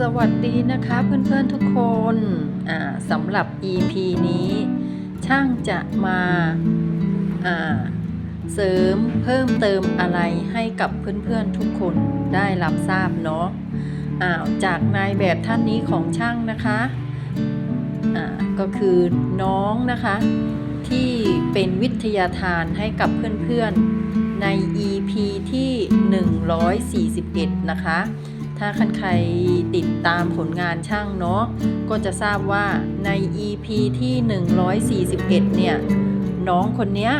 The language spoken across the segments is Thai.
สวัสดีนะคะเพื่อนๆทุกคนอ่าสำหรับ EP นี้ ช่างจะมาอ่าเสริมเพิ่มเติมอะไรให้กับเพื่อนๆทุกคนได้รับทราบเนาะอ้าวจากนายแบบท่านนี้ของช่างนะคะอ่าก็คือน้องนะคะ ที่เป็นวิทยาทานให้กับเพื่อนๆใน EP ที่ 141 นะคะ ถ้าคันใครติดตามผลงานช่างเนาะก็จะทราบว่าใน EP ที่ 141 เนี่ย น้องคนเนี้ย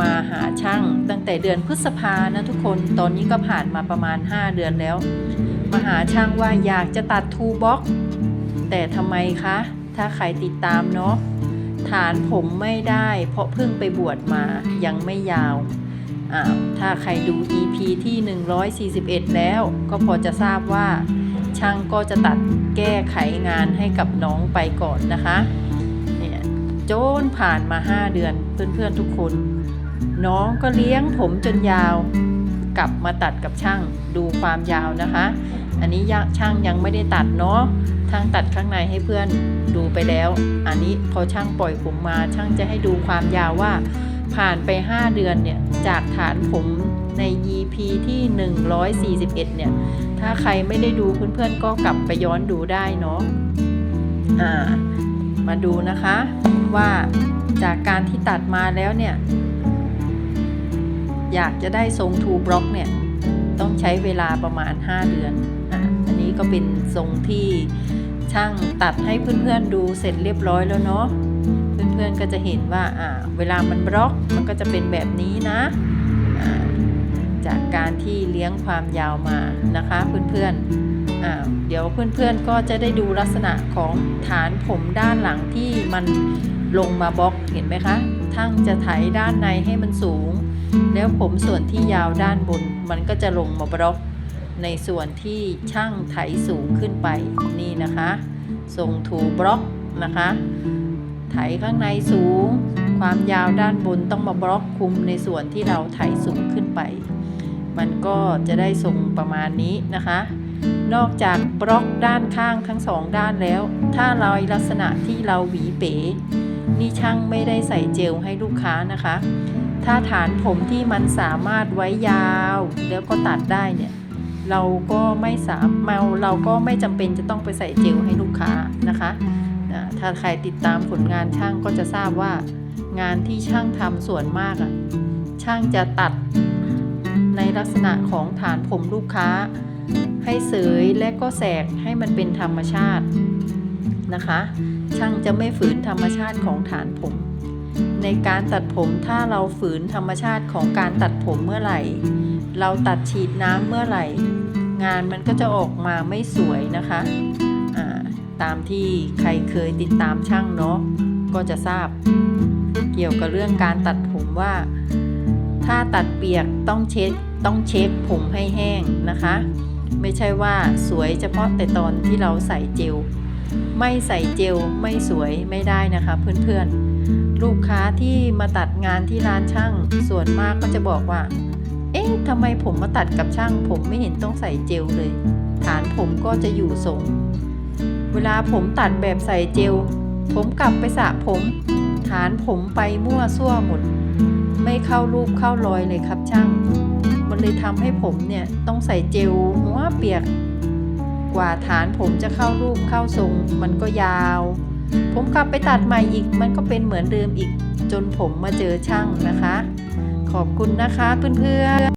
มาหาช่างตั้งแต่เดือนพฤษภานะทุกคนตอนนี้ก็ผ่านมาประมาณ 5 เดือนแล้ว มาหาช่างว่าอยากจะตัดทูบ็อกแต่ทำไมคะ ถ้าใครติดตามเนาะฐานผมไม่ได้ เพราะเพิ่งไปบวชมายังไม่ยาว อ้าวถ้าใครดู EP ที่ 141 แล้วก็พอจะทราบว่า ช่างก็จะตัดแก้ไขงานให้กับน้องไปก่อนนะคะเนี่ยโจนผ่านมา 5 เดือนเพื่อนๆทุกคน น้องก็เลี้ยงผมจนยาว กลับมาตัดกับช่างดูความยาวนะคะ อันนี้ช่างยังไม่ได้ตัดเนาะทางตัดข้างในให้เพื่อนดูไปแล้ว อันนี้พอช่างปล่อยผมมาช่างจะให้ดูความยาวว่า ผ่านไป 5 เดือนเนี่ยจากฐานผมใน EP ที่ 141 เนี่ย ถ้าใครไม่ได้ดูเพื่อนๆก็กลับไปย้อนดูได้เนาะอ่ามาดูนะคะว่าจากการที่ตัดมาแล้วเนี่ย อยากจะได้ทรงทูบล็อกเนี่ย ต้องใช้เวลาประมาณ 5 เดือนอ่าอันนี้ก็เป็นทรงที่ช่างตัดให้เพื่อนๆดูเสร็จเรียบร้อยแล้วเนาะ พื่อนๆก็จะเห็นว่าเวลามันบล็อกมันก็จะเป็นแบบนี้นะจากการที่เลี้ยงความยาวมานะคะเพื่อนๆเดี๋ยวเพื่อนๆก็จะได้ดูลักษณะของฐานผมด้านหลังที่มันลงมาบล็อกเห็นไหมคะทั้งจะไถด้านในให้มันสูง แล้วผมส่วนที่ยาวด้านบน มันก็จะลงมาบล็อก ในส่วนที่ช่างไถสูงขึ้นไปนี่นะคะทรงทูบล็อกนะคะ ไถข้างในสูง ความยาวด้านบนต้องมาบล็อกคุมในส่วนที่เราไถสูงขึ้นไป มันก็จะได้ทรงประมาณนี้นะคะ นอกจากบล็อกด้านข้างทั้งสองด้านแล้ว ถ้าเราลักษณะที่เราหวีเป๋ นี่ช่างไม่ได้ใส่เจลให้ลูกค้านะคะ ถ้าฐานผมที่มันสามารถไว้ยาว แล้วก็ตัดได้เนี่ยเราก็ไม่สามเมาเราก็ไม่จำเป็นจะต้องไปใส่เจลให้ลูกค้านะคะ นะถ้าใครติดตามผลงานช่างก็จะทราบว่า งานที่ช่างทำส่วนมากอะช่างจะตัดในลักษณะของฐานผมลูกค้า ให้เสยและก็แสกให้มันเป็นธรรมชาตินะคะ ช่างจะไม่ฝืนธรรมชาติของฐานผม ในการตัดผมถ้าเราฝืนธรรมชาติของการตัดผมเมื่อไหร่ เราตัดฉีดน้ำเมื่อไหร่ งานมันก็จะออกมาไม่สวยนะคะ ตามที่ใครเคยติดตามช่างเนาะก็จะทราบ เกี่ยวกับเรื่องการตัดผมว่า ถ้าตัดเปียกต้องเช็ดต้องเช็คผมให้แห้งนะคะ ไม่ใช่ว่าสวยเฉพาะแต่ตอนที่เราใส่เจลไม่ใส่เจลไม่สวยไม่ได้นะคะเพื่อนๆ ลูกค้าที่มาตัดงานที่ร้านช่างส่วนมากก็จะบอกว่า เอ๊ะทำไมผมมาตัดกับช่าง ผมไม่เห็นต้องใส่เจลเลย ฐานผมก็จะอยู่ทรง เวลาผมตัดแบบใส่เจล ผมกลับไปสระผม ฐานผมไปมั่วซั่วหมด ไม่เข้ารูปเข้ารอยเลยครับช่าง มันเลยทำให้ผมเนี่ยต้องใส่เจลหัวเปียก กว่าฐานผมจะเข้ารูปเข้าทรง มันก็ยาว ผมกลับไปตัดใหม่อีก มันก็เป็นเหมือนเดิมอีก จนผมมาเจอช่างนะคะ ขอบคุณนะคะเพื่อนๆ